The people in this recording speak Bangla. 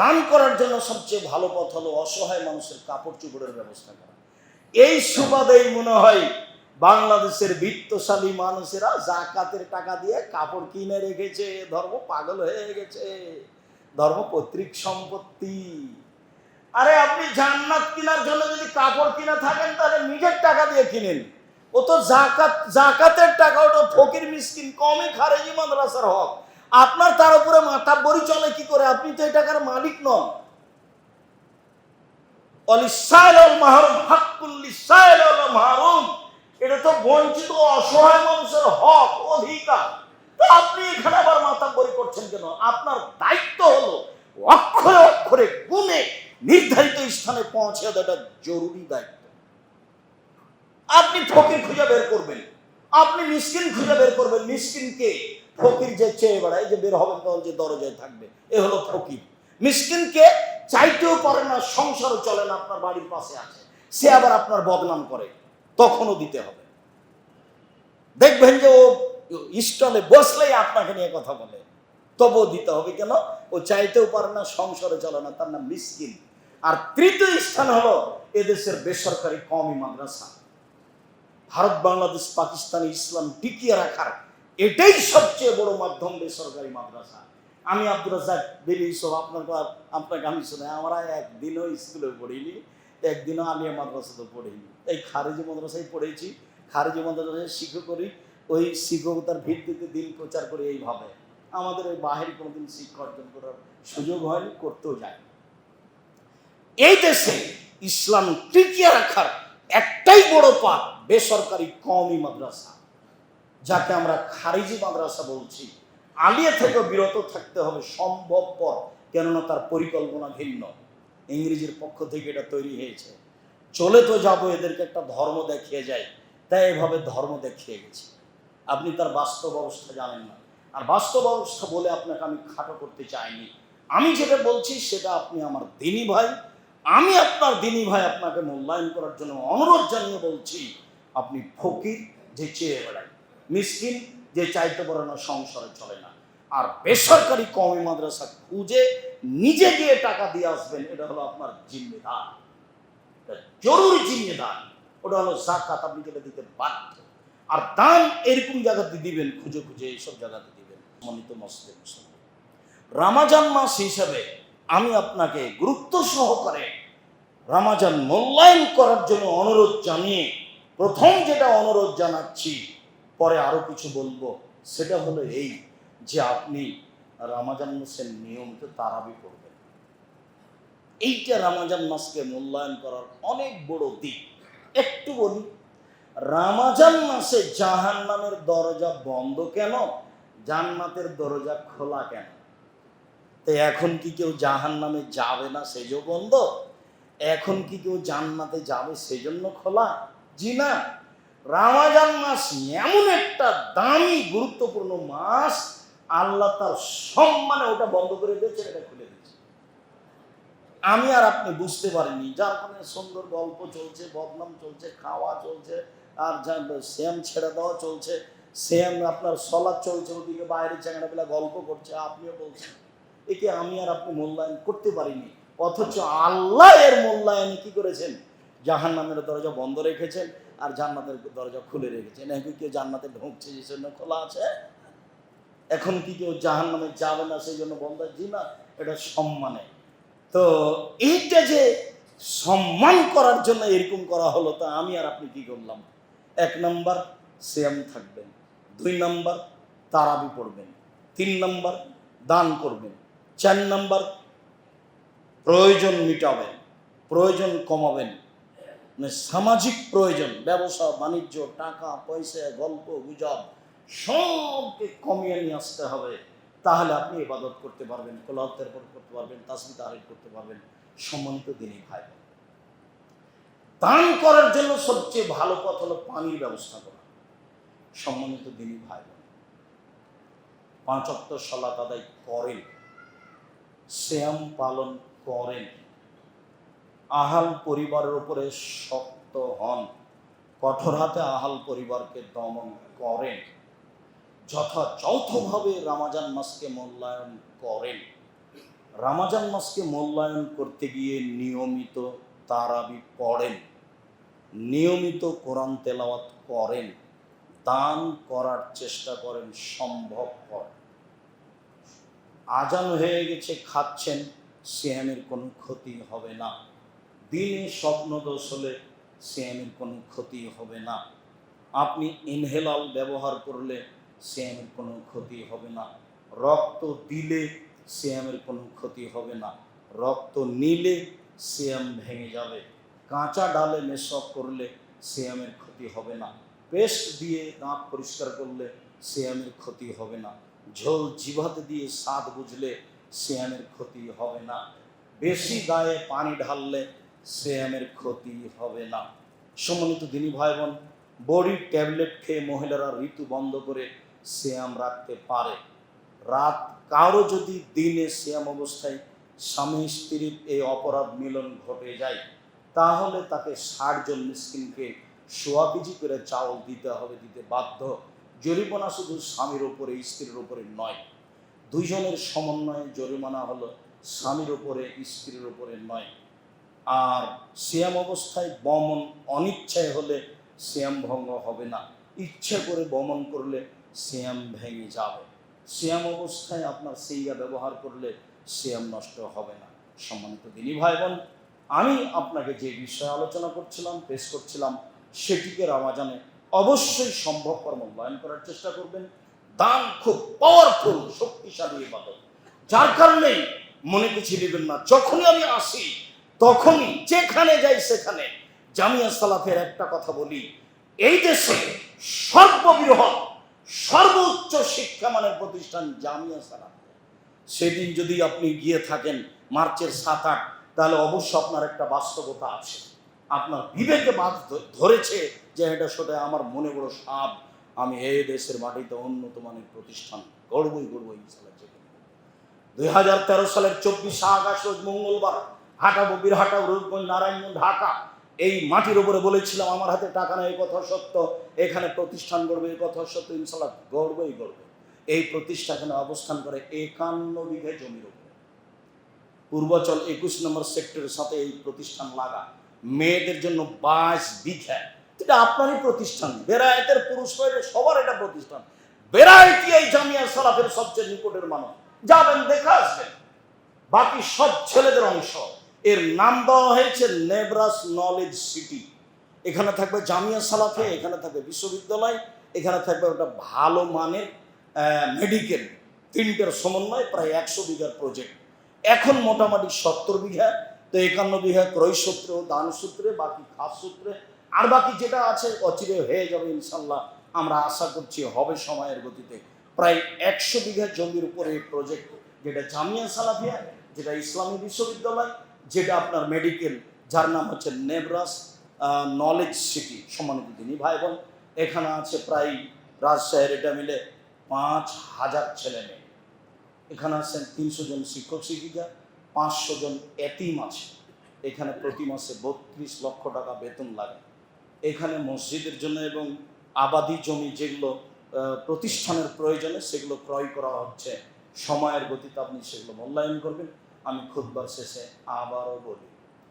দান করার জন্য সবচেয়ে ভালো পথ হলো অসহায় মানুষের কাপড় চুপড়ের ব্যবস্থা করা। এই সুবাদেই মনে হয় বাংলাদেশের বিত্তশালী মানুষেরা জাকাতের টাকা দিয়ে কাপড় কিনে রেখেছে। ধর্ম পাগল হয়ে গেছে। ধর্ম পৈতৃক সম্পত্তি। আরে আপনি জান্নাত কেনার জন্য যদি কাপড় কিনে থাকেন, তাহলে নিজের টাকা দিয়ে কিনেন। ও তো জাকাত, জাকাতের টাকা ওটা ফকির মিসকিন, কমই খারেজি মাদ্রাসার হক। আপনার তার উপরে মাথা বড়ি চলে, কি করে? আপনি তো এই টাকার মালিক নন। অসহায় মানুষের হক, অধিকার। তো আপনি আবার করছেন কেন? আপনার দায়িত্ব হলো অক্ষরে অক্ষরে নির্ধারিত স্থানে পৌঁছে দেওয়া এটা জরুরি দায়িত্ব। আপনি ফকির খুঁজে বের করবেন। আপনি মিসকিন খুঁজে বের করবেন। মিসকিনকে ফকির যে চেয়ে বেড়ায়, যে বের হবেন তখন যে দরজায় থাকবে। এ হলো ফকির। মিসকিনকে চাইতেও পারে না, সংসারও চলে না, আপনার বাড়ির পাশে আছে। সে আবার আপনার বদনাম করে। তখনও দিতে হবে। দেখবেন যে ও স্টলে বসলেই আপনাকে নিয়ে কথা বলে। তবুও দিতে হবে কেন? ও চাইতেও পারে না সংসারে চলে না, তার নাম মিসকিন। আর তৃতীয় স্থান হলো এদেশের বেসরকারি কমি মাদ্রাসা। ভারত, বাংলাদেশ, পাকিস্তান, ইসলাম টিকিয়ে রাখার এটাই সবচেয়ে বড় মাধ্যম বেসরকারি মাদ্রাসা। আমি আব্দুল রাজাক বেরি সব আপনার আপনাকে আমি শুনে আমরা একদিনও স্কুলে পড়িনি, একদিনও আলিয়া মাদ্রাসাতে পড়িনি। এই খারেজি মাদ্রাসায় পড়েছি। খারেজি মাদ্রাসায় শিক্ষক করি, ওই শিক্ষকতার ভিত্তিতে দিন প্রচার করি এইভাবে। আমাদের ওই বাহির কোনোদিন শিক্ষা অর্জন করার সুযোগ হয়নি করতেও যায় এই দেশে ইসলাম টিকিয়ে রাখার একটাই বড় পাঠ বেসরকারি কওমি মাদ্রাসা, যাকে আমরা খারিজি মাদ্রাসা বলছি। আলিয়া থেকে বিরত থাকতে হবে সম্ভবপর, কেননা তার পরিকল্পনা ভিন্ন। ইংরেজির পক্ষ থেকে এটা তৈরি হয়েছে। চলে তো যাব, এদেরকে একটা ধর্ম দেখিয়ে যায় তাই এভাবে ধর্ম দেখিয়ে গেছে। আপনি তার বাস্তব অবস্থা জানেন না। আর বাস্তব অবস্থা বলে আপনাকে আমি খাটো করতে চাইনি। আমি যেটা বলছি, সেটা আপনি আমার দিনী ভাই, আমি আপনার দিনী ভাই আপনাকে মূল্যায়ন করার জন্য অনুরোধ জানিয়ে বলছি আপনি ফকির যে চেয়ে বেড়ায় মিসকিন যে চাইতে পারে সংসারে চলে না। আর বেসরকারি কমি মাদ্রাসা খুঁজে নিজে গিয়ে টাকা দিয়ে আসবেন, এটা হলো আপনার জিম্মেদার। জরুরি জিম্মেদার, ওটা হলো জাকাত আপনি যেটা দিতে বাধ্য। আর দান এরকম জায়গাতে দিবেন, খুঁজে খুঁজে এইসব জায়গাতে দিবেন। মনিত মসজিদ মুসলমান রামাজান মাস হিসাবে আমি আপনাকে গুরুত্ব সহকারে রামাজান মূল্যায়ন করার জন্য অনুরোধ জানিয়ে প্রথম যেটা অনুরোধ জানাচ্ছি, পরে আরও কিছু বলব। সেটা হলো এই যে আপনি রামাজান মাসের নিয়মিত তারাবি করবেন এইটা রামাজান মাসকে মূল্যায়ন করার অনেক বড় দিক। একটু বলি, রামাজান মাসে জাহান নামের দরজা বন্ধ কেন? জান্নাতের দরজা খোলা কেন? তো এখন কি কেউ জাহান নামে যাবে না সেজো বন্ধ? এখন কি কেউ জান্নাতে যাবে সেজন্য খোলা? জি না রামাজান মাস এমন একটা দামি, গুরুত্বপূর্ণ মাস, আল্লাহ তার সম্মানে ওটা বন্ধ করে দিয়েছে এটা খুলে দিয়েছে আমি আর আপনি বুঝতে পারিনি, যার কারণে সুন্দর গল্প চলছে, বদনাম চলছে, খাওয়া চলছে, আর যা শ্যাম ছেড়ে দেওয়া চলছে, শ্যাম আপনার সলাদ চলছে, ওদিকে বাইরে চ্যাংড়াবেলা গল্প করছে, আপনিও বলছেন। একে আমি আর আপনি মূল্যায়ন করতে পারিনি, অথচ আল্লাহ এর মূল্যায়ন কি করেছেন? জাহান নামের দরজা বন্ধ রেখেছেন আর জান্নাতের দরজা খুলে রেখেছেন। এখন কেউ জান্নাতে ঢুকছে যে জন্য খোলা আছে? এখন কি কেউ জাহান নামে যাবে না সেই জন্য বন্ধ? জি না, এটা সম্মানে। তো এইটা যে সম্মান করার জন্য এরকম করা হলো তা আমি আর আপনি কি করলাম? এক নাম্বার শ্যাম থাকবেন। দুই নাম্বার, তারাবি পড়বেন। তিন নাম্বার, দান করবেন। চার নাম্বার, প্রয়োজন মিটাবেন। প্রয়োজন কমাবেন। মানে সামাজিক প্রয়োজন, ব্যবসা, বাণিজ্য, টাকা, পয়সা, গল্প, গুজব, সবকে কমিয়ে নিয়ে আসতে হবে। তাহলে আপনি ইবাদত করতে পারবেন কোলাহতের করতে পারবেন তাসমি তাহারিক করতে পারবেন, সম্মানিত দিনই ভাই। দান করার জন্য সবচেয়ে ভালো পথ হলো পানির ব্যবস্থা করা। সম্মানিত দিনই ভাই বোন। পাঁচ অক্ট সলাত আদায় করেন শ্যাম পালন করেন। আহাল পরিবারের উপরে শক্ত হন। কঠোর হাতে আহাল পরিবারকে দমন করেন। যথাযথভাবে রামাজান মাসকে মূল্যায়ন করেন। রামাজান মাসকে মূল্যায়ন করতে গিয়ে নিয়মিত তারাবি পড়েন। নিয়মিত কোরআন তেলাওয়াত করেন। দান করার চেষ্টা করেন সম্ভব হয় আজান হয়ে গেছে, খাচ্ছেন, সিয়ামের কোনো ক্ষতি হবে না। দিনে স্বপ্ন দোষ হলে সিয়ামের কোনো ক্ষতি হবে না। আপনি ইনহেলাল ব্যবহার করলে সিয়ামের কোনো ক্ষতি হবে না। রক্ত দিলে সিয়ামের কোনো ক্ষতি হবে না। রক্ত নিলে সিয়াম ভেঙে যাবে। কাঁচা ডালে মেশক করলে সিয়ামের ক্ষতি হবে না। পেস্ট দিয়ে দাঁত পরিষ্কার করলে সিয়ামের ক্ষতি হবে না। ঝোল জিভাতে দিয়ে স্বাদ বুঝলে সিয়ামের ক্ষতি হবে না। বেশি গায়ে পানি ঢাললে সিয়ামের ক্ষতি হবে না। সম্মানিত দিনী ভাই বোন বড়ির ট্যাবলেট খেয়ে মহিলারা ঋতু বন্ধ করে সিয়াম রাখতে পারে। রাত কারও যদি দিনে শ্যাম অবস্থায় স্বামী স্ত্রীর এই অপরাধ মিলন ঘটে যায়, তাহলে তাকে ষাটজন মিসকিনকে সোয়া কেজি করে চাউল দিতে হবে, দিতে বাধ্য। জরিমানা শুধু স্বামীর ওপরে, স্ত্রীর ওপরে নয়। দুইজনের সমন্বয়ে জরিমানা হলো স্বামীর ওপরে, স্ত্রীর ওপরে নয়। আর সিয়াম অবস্থায় বমন অনিচ্ছায় হলে সিয়াম ভঙ্গ হবে না। ইচ্ছে করে বমন করলে সিয়াম ভেঙে যাবে। সিয়াম অবস্থায় আপনার সিঙ্গা ব্যবহার করলে সিয়াম নষ্ট হবে না। সম্মানিত দিনী ভাই বোন আমি আপনাকে যে বিষয়ে আলোচনা করছিলাম, পেশ করছিলাম, সেটিকে রামাজানে অবশ্যই সম্ভবপর মূল্যায়ন করার চেষ্টা করবেন। দান খুব পাওয়ারফুল শক্তিশালী, ইবাদত। যার কারণে মনে কিছু নেবেন না। যখনই আমি আসি তখনই, যেখানে যাই সেখানে, জামিয়া সালাফের একটা কথা বলি। এই দেশে সর্ববৃহৎ, সর্বোচ্চ শিক্ষা মানের প্রতিষ্ঠান জামিয়া সালাফ। সেদিন যদি আপনি গিয়ে থাকেন মার্চের সাত আট, তাহলে অবশ্য আপনার একটা বাস্তবতা আছে। আপনার বিবেকে বাদ ধরেছে যে এটা সেটা আমার মনে বড় সাপ। আমি এই দেশের মাটিতে উন্নত মানের প্রতিষ্ঠান গড়বই গড়বই ইনশাল্লাহ দুই হাজার তেরো সালের চব্বিশে আগস্ট মঙ্গলবার হাটা ববিরহাটা রূপগঞ্জ, নারায়ণগঞ্জ, ঢাকা। এই মাটির উপরে বলেছিলাম, আমার হাতে টাকা নেই কথা সত্য। এখানে প্রতিষ্ঠান গড়বে, এই কথা সত্য ইনশাল্লাহ গড়বই গড়বে। এই প্রতিষ্ঠা এখানে অবস্থান করে একান্ন বিঘে জমির উপরে। পূর্বাচল একুশ নম্বর সেক্টরের সাথে এই প্রতিষ্ঠান লাগা। মেয়েদের জন্য বাইশ বিঘা। এটা আপনারই প্রতিষ্ঠান। বেরায়েতের পুরুষ সবার এটা প্রতিষ্ঠান। বেরায়েতি এই জামিয়া সালাফের সবচেয়ে নিকটের মানুষ। যাবেন, দেখে আসবেন। বাকি সব ছেলেদের অংশ। এর নাম দেওয়া হয়েছে নেব্রাস নলেজ সিটি। এখানে থাকবে জামিয়া সালাফে, এখানে থাকবে বিশ্ববিদ্যালয়, এখানে থাকবে একটা ভালো মানের মেডিকেল তিনটের সমন্বয় প্রায় একশো বিঘার প্রজেক্ট এখন মোটামুটি সত্তর বিঘা, তো একান্ন বিঘা ক্রয় সূত্রে, দান সূত্রে, বাকি খাস সূত্রে, আর বাকি যেটা আছে অচিরে হয়ে যাবে ইনশাল্লাহ আমরা আশা করছি হবে সময়ের গতিতে। প্রায় একশো বিঘা জমির উপরে এই প্রজেক্ট যেটা জামিয়া সালাফিয়া, যেটা ইসলামী বিশ্ববিদ্যালয় যেটা আপনার মেডিকেল যার নাম হচ্ছে নেব্রাস নলেজ সিটি সম্মানিত দিনী ভাই বোন, এখানে আছে প্রায় রাজশাহীর এটা মিলে পাঁচ হাজার ছেলে মেয়ে। এখানে আছেন তিনশো জন শিক্ষক শিক্ষিকা, পাঁচশো জন এতিম আছে। এখানে প্রতি মাসে বত্রিশ লক্ষ টাকা বেতন লাগে। এখানে মসজিদের জন্য এবং আবাদি জমি যেগুলো প্রতিষ্ঠানের প্রয়োজনে সেগুলো ক্রয় করা হচ্ছে। সময়ের গতিতে আপনি সেগুলো মূল্যায়ন করবেন। আমি খুদবার শেষে আবারও বলি।